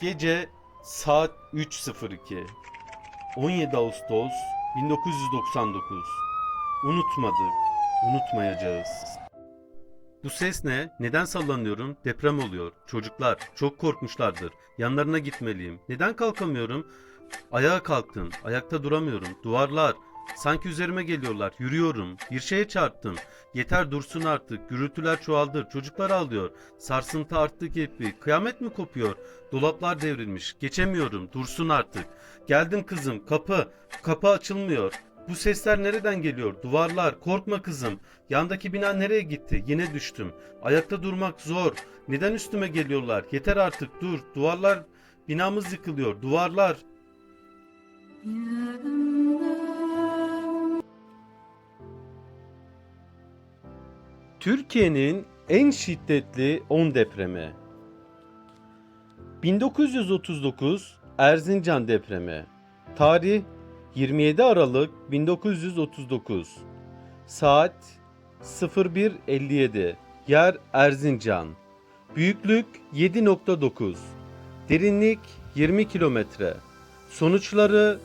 Gece saat 3.02. 17 Ağustos 1999. Unutmadık, unutmayacağız. Bu ses ne? Neden sallanıyorum? Deprem oluyor. Çocuklar çok korkmuşlardır. Yanlarına gitmeliyim. Neden kalkamıyorum? Ayağa kalktım. Ayakta duramıyorum. Duvarlar. Sanki üzerime geliyorlar. Yürüyorum. Bir şeye çarptım. Yeter dursun artık. Gürültüler çoğaldı. Çocuklar ağlıyor. Sarsıntı arttı gibi. Kıyamet mi kopuyor? Dolaplar devrilmiş. Geçemiyorum. Dursun artık. Geldim kızım. Kapı. Kapı açılmıyor. Bu sesler nereden geliyor? Duvarlar. Korkma kızım. Yandaki bina nereye gitti? Yine düştüm. Ayakta durmak zor. Neden üstüme geliyorlar? Yeter artık dur. Duvarlar. Binamız yıkılıyor. Duvarlar. Türkiye'nin en şiddetli 10 depremi. 1939 Erzincan depremi. Tarih 27 Aralık 1939. Saat 01.57. Yer Erzincan. Büyüklük 7.9. Derinlik 20 kilometre. Sonuçları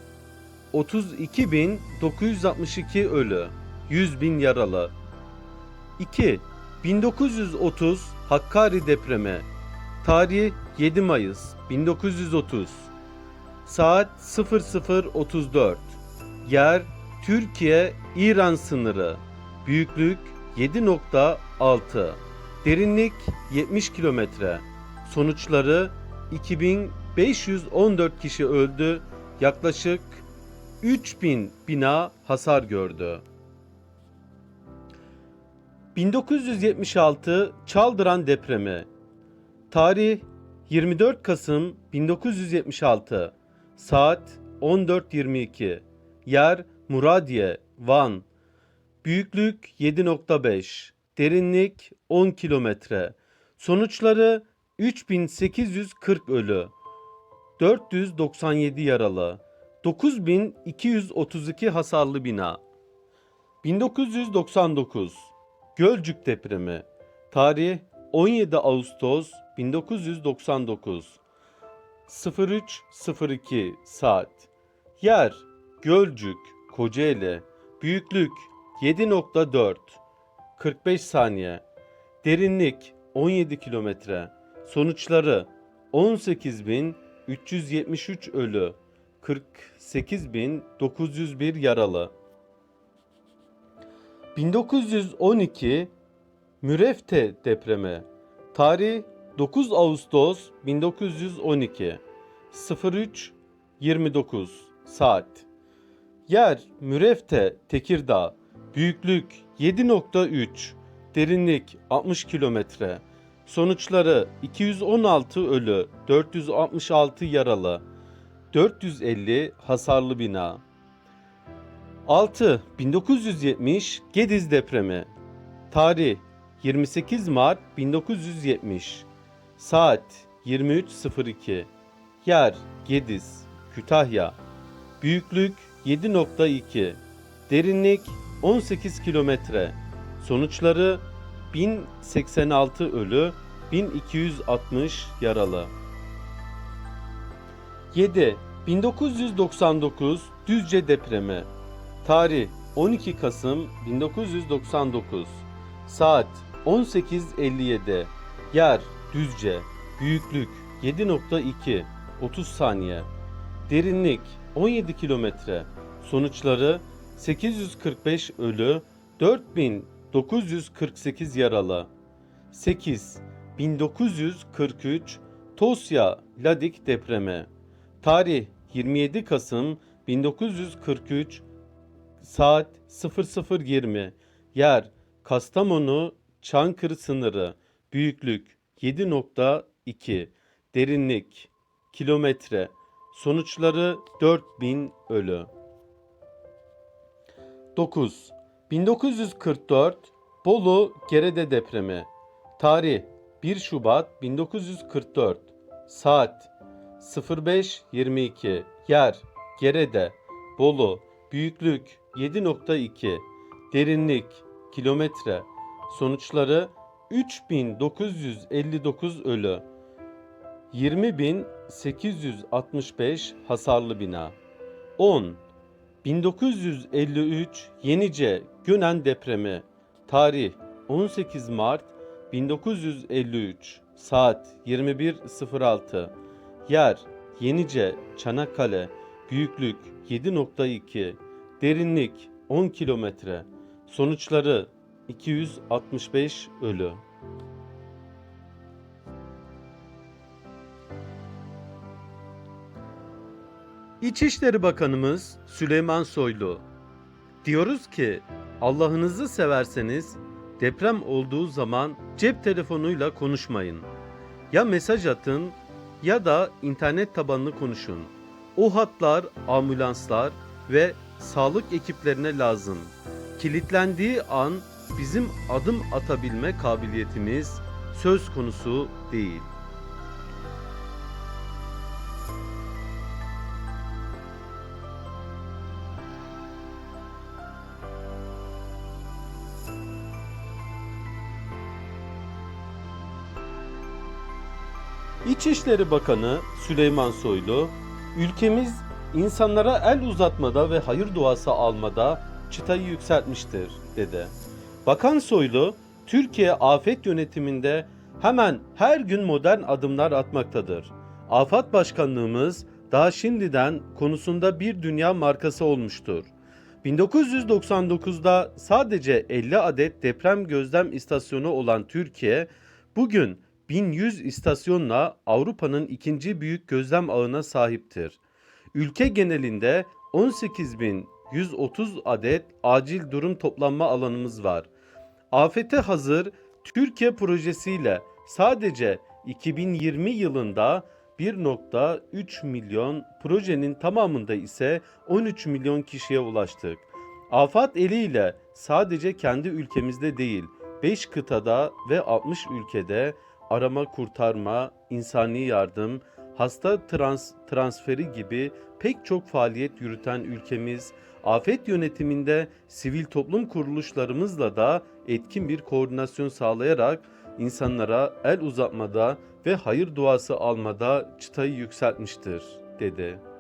32.962 ölü, 100.000 yaralı. 2. 1930 Hakkari depremi. Tarih 7 Mayıs 1930. Saat 00.34. Yer Türkiye İran sınırı. Büyüklük 7.6. Derinlik 70 kilometre. Sonuçları 2514 kişi öldü. Yaklaşık 3000 bina hasar gördü. 1976 Çaldıran depremi. Tarih 24 Kasım 1976. Saat 14.22. Yer Muradiye, Van. Büyüklük 7.5. Derinlik 10 kilometre. Sonuçları 3840 ölü. 497 yaralı. 9232 hasarlı bina. 1999 Gölcük depremi. Tarih 17 Ağustos 1999. 03.02 saat. Yer Gölcük, Kocaeli. Büyüklük 7.4. 45 saniye. Derinlik 17 kilometre. Sonuçları 18.373 ölü. 48.901 yaralı. 1912 Mürefte depremi. Tarih 9 Ağustos 1912. 03.29 saat. Yer Mürefte, Tekirdağ. Büyüklük 7.3. Derinlik 60 kilometre. Sonuçları 216 ölü, 466 yaralı, 450 hasarlı bina. 6. 1970 Gediz depremi. Tarih 28 Mart 1970. Saat 23.02. Yer Gediz, Kütahya. Büyüklük 7.2. Derinlik 18 kilometre. Sonuçları 1086 ölü, 1260 yaralı. 7. 1999 Düzce depremi. Tarih 12 Kasım 1999. Saat 18.57. Yer Düzce. Büyüklük 7.2. 30 saniye. Derinlik 17 kilometre. Sonuçları 845 ölü, 4948 yaralı. 8. 1943 Tosya Ladik depremi. Tarih 27 Kasım 1943 Saat 00.20 Yer Kastamonu Çankırı sınırı. Büyüklük 7.2 Derinlik Kilometre. Sonuçları 4000 ölü. 9. 1944 Bolu Gerede depremi. Tarih 1 Şubat 1944 Saat 05.22 Yer Gerede Bolu. Büyüklük 7.2 Derinlik Kilometre Sonuçları 3959 ölü 20.865 hasarlı bina. 10. 1953 Yenice Gönen depremi. Tarih 18 Mart 1953. Saat 21.06. Yer Yenice Çanakkale. Büyüklük 7.2. Derinlik 10 kilometre. Sonuçları 265 ölü. İçişleri Bakanımız Süleyman Soylu diyoruz ki Allah'ınızı severseniz deprem olduğu zaman cep telefonuyla konuşmayın. Ya mesaj atın ya da internet tabanlı konuşun. O hatlar ambulanslar ve sağlık ekiplerine lazım. Kilitlendiği an bizim adım atabilme kabiliyetimiz söz konusu değil. İçişleri Bakanı Süleyman Soylu, ülkemiz insanlara el uzatmada ve hayır duası almada çıtayı yükseltmiştir, dedi. Bakan Soylu, Türkiye afet yönetiminde hemen her gün modern adımlar atmaktadır. Afat Başkanlığımız daha şimdiden konusunda bir dünya markası olmuştur. 1999'da sadece 50 adet deprem gözlem istasyonu olan Türkiye, bugün 1100 istasyonla Avrupa'nın ikinci büyük gözlem ağına sahiptir. Ülke genelinde 18.130 adet acil durum toplanma alanımız var. Afete hazır Türkiye projesiyle sadece 2020 yılında 1.3 milyon projenin tamamında ise 13 milyon kişiye ulaştık. Afat eliyle sadece kendi ülkemizde değil 5 kıtada ve 60 ülkede arama kurtarma, insani yardım, hasta trans transferi gibi pek çok faaliyet yürüten ülkemiz, afet yönetiminde sivil toplum kuruluşlarımızla da etkin bir koordinasyon sağlayarak insanlara el uzatmada ve hayır duası almada çıtayı yükseltmiştir, dedi.